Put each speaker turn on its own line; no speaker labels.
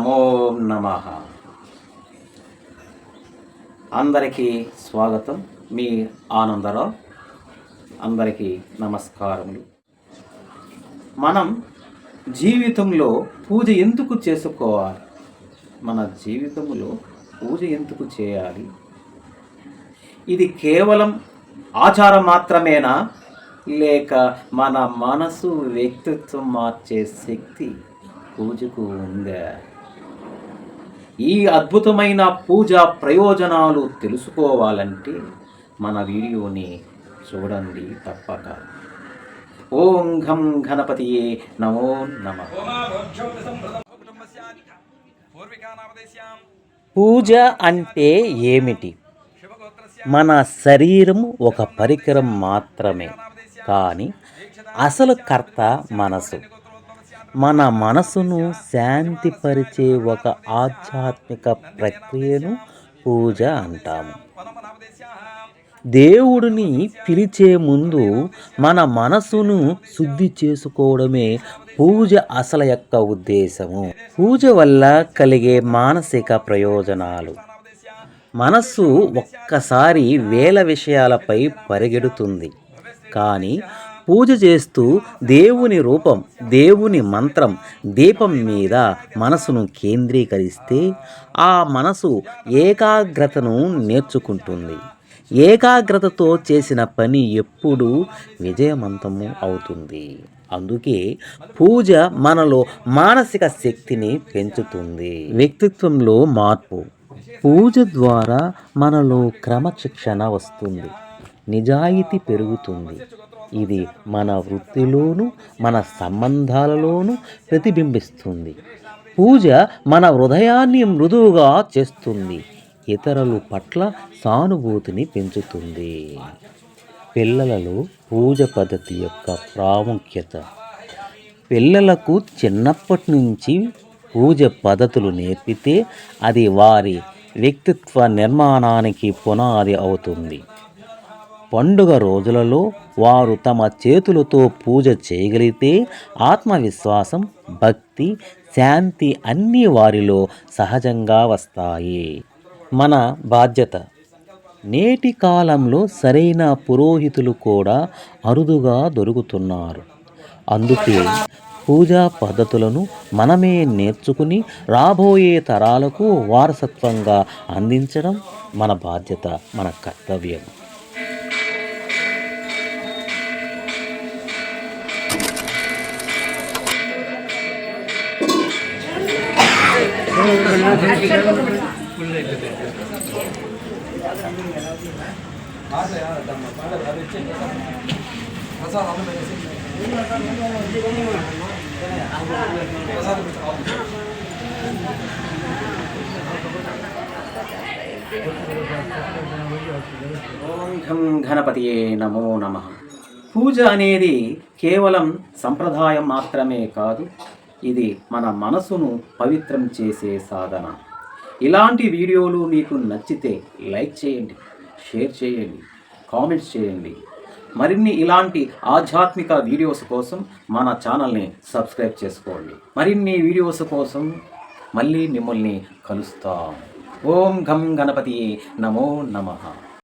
నమో నమ. అందరికీ స్వాగతం. మీ ఆనందరావు. అందరికీ నమస్కారములు. మనం జీవితంలో పూజ ఎందుకు చేసుకోవాలి? మన జీవితంలో పూజ ఎందుకు చేయాలి? ఇది కేవలం ఆచారం మాత్రమేనా? లేక మన మనసు వ్యక్తిత్వం మార్చే శక్తి పూజకు ఉందా? ఈ అద్భుతమైన పూజా ప్రయోజనాలు తెలుసుకోవాలంటే మన వీడియోని చూడండి తప్పక. ఓం ఘం గణపతియే నమో నమ. పూజ అంటే ఏమిటి? మన శరీరం ఒక పరికరం మాత్రమే కానీ అసలు కర్త మనసు. మన మనసును శాంతిపరిచే ఒక ఆధ్యాత్మిక ప్రక్రియను పూజ అంటాము దేవుడిని పిలిచే ముందు మన మనసును శుద్ధి చేసుకోవడమే పూజ అసలు యొక్క ఉద్దేశము. పూజ వల్ల కలిగే మానసిక ప్రయోజనాలు. మనస్సు ఒక్కసారి వేల విషయాలపై పరిగెడుతుంది. కానీ పూజ చేస్తూ దేవుని రూపం దేవుని మంత్రం దీపం మీద మనసును కేంద్రీకరిస్తే ఆ మనసు ఏకాగ్రతను నేర్చుకుంటుంది. ఏకాగ్రతతో చేసిన పని ఎప్పుడూ విజయవంతము అవుతుంది. అందుకే పూజ మనలో మానసిక శక్తిని పెంచుతుంది. వ్యక్తిత్వంలో మార్పు. పూజ ద్వారా మనలో క్రమశిక్షణ వస్తుంది. నిజాయితీ పెరుగుతుంది. ఇది మన వృత్తిలోను మన సంబంధాలలోనూ ప్రతిబింబిస్తుంది. పూజ మన హృదయాన్ని మృదువుగా చేస్తుంది. ఇతరుల పట్ల సానుభూతిని పెంచుతుంది. పిల్లలలో పూజ పద్ధతి యొక్క ప్రాముఖ్యత. పిల్లలకు చిన్నప్పటి నుంచి పూజ పద్ధతులు నేర్పితే అది వారి వ్యక్తిత్వ నిర్మాణానికి పునాది అవుతుంది. పండుగ రోజులలో వారు తమ చేతులతో పూజ చేయగలిగితే ఆత్మవిశ్వాసం భక్తి శాంతి అన్నీ వారిలో సహజంగా వస్తాయి. మన బాధ్యత. నేటి కాలంలో సరైన పురోహితులు కూడా అరుదుగా దొరుకుతున్నారు. అందుకే పూజా పద్ధతులను మనమే నేర్చుకుని రాబోయే తరాలకు వారసత్వంగా అందించడం మన బాధ్యత మన కర్తవ్యం. ఓం ఘం గణపతియే నమో నమ. పూజ అనేది కేవలం సంప్రదాయం మాత్రమే కాదు ఇది మన మనసును పవిత్రం చేసే సాధన. ఇలాంటి వీడియోలు మీకు నచ్చితే లైక్ చేయండి షేర్ చేయండి కామెంట్స్ చేయండి. మరిన్ని ఇలాంటి ఆధ్యాత్మిక వీడియోస్ కోసం మన ఛానల్ని సబ్స్క్రైబ్ చేసుకోండి. మరిన్ని వీడియోస్ కోసం మళ్ళీ మిమ్మల్ని కలుస్తాం. ఓం ఘం గణపతి నమో నమః.